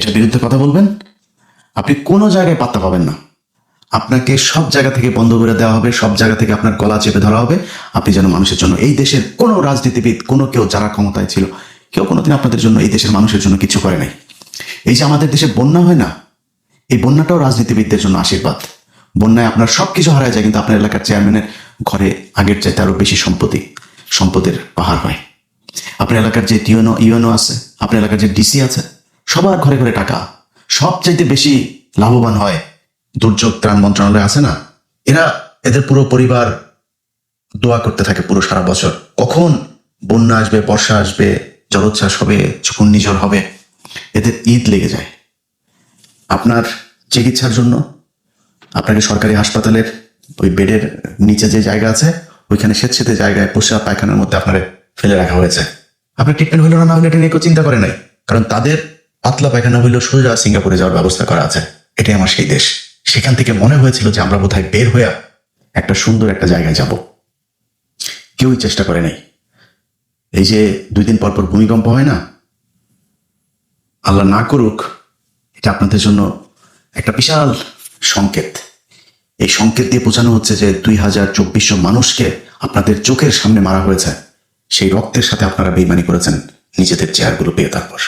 এটার বিরুদ্ধে কথা বলবেন? আপনি কোনো জায়গায় পাত্তা পাবেন না। আপনাকে সব জায়গা থেকে বন্ধ করে দেওয়া হবে, সব জায়গা থেকে আপনার গলা চেপে ধরা হবে। আপনি যেন মানুষের জন্য, এই দেশের কোনো রাজনীতিবিদ, কোনো কেউ যারা ক্ষমতায় ছিল, কেউ কোনোদিন আপনাদের জন্য এই দেশের মানুষের জন্য কিছু করে নাই। এই যে আমাদের দেশে বন্যা হয় না, এই বন্যাটাও রাজনীতিবিদদের জন্য আশীর্বাদ। বন্যায় আপনার সব কিছু হারায় যায়, কিন্তু আপনার এলাকার চেয়ারম্যানের ঘরে আগের চাইতে আরও বেশি সম্পত্তি, সম্পদের পাহাড় হয়। আপনার এলাকার যে টিউনো ইউএনও আছে, আপনার এলাকার যে ডিসি আছে সবার ঘরে ঘরে টাকা। সবচাইতে বেশি লাভবান হয় দুর্যোগ ত্রাণ মন্ত্রণালয় আছে না? এরা এদের পুরো পরিবার দোয়া করতে থাকে পুরো সারা বছর। কখন বন্যা আসবে, বর্ষা আসবে, জলোচ্ছ্বাস হবে ঘূর্ণিঝড় হবে, এদের ঈদ লেগে যায়। আপনার চিকিৎসার জন্য আপনাকে সরকারি হাসপাতালের ওই বেডের নিচে যে জায়গা আছে, ওইখানে স্বেচ্ছেতে জায়গায় পোষা পায়খানার মধ্যে আপনার ফেলে রাখা হয়েছে। আপনার ট্রিটমেন্ট হইল না না হলে এটা নিয়ে কেউ চিন্তা করে নাই। কারণ তাদের পাতলা পায়খানা হইল সোজা সিঙ্গাপুরে যাওয়ার ব্যবস্থা করা আছে। এটাই আমার সেই দেশ। সেখান থেকে মনে হয়েছিল যে আমরা বোধহয় বের হয়ে একটা সুন্দর একটা জায়গায় যাব। কেউই চেষ্টা করে নাই। এই যে দুই দিন পর ভূমিকম্প হয় না? আল্লাহ না করুক, এটা আপনাদের জন্য একটা বিশাল সংকেত। এই সংকেত দিয়ে বোঝানো হচ্ছে যে দুই হাজার চব্বিশশো মানুষকে আপনাদের চোখের সামনে মারা হয়েছে। সেই রক্তের সাথে আপনারা বেইমানি করেছেন নিজেদের চেয়ারগুলো পেয়ে তারপর।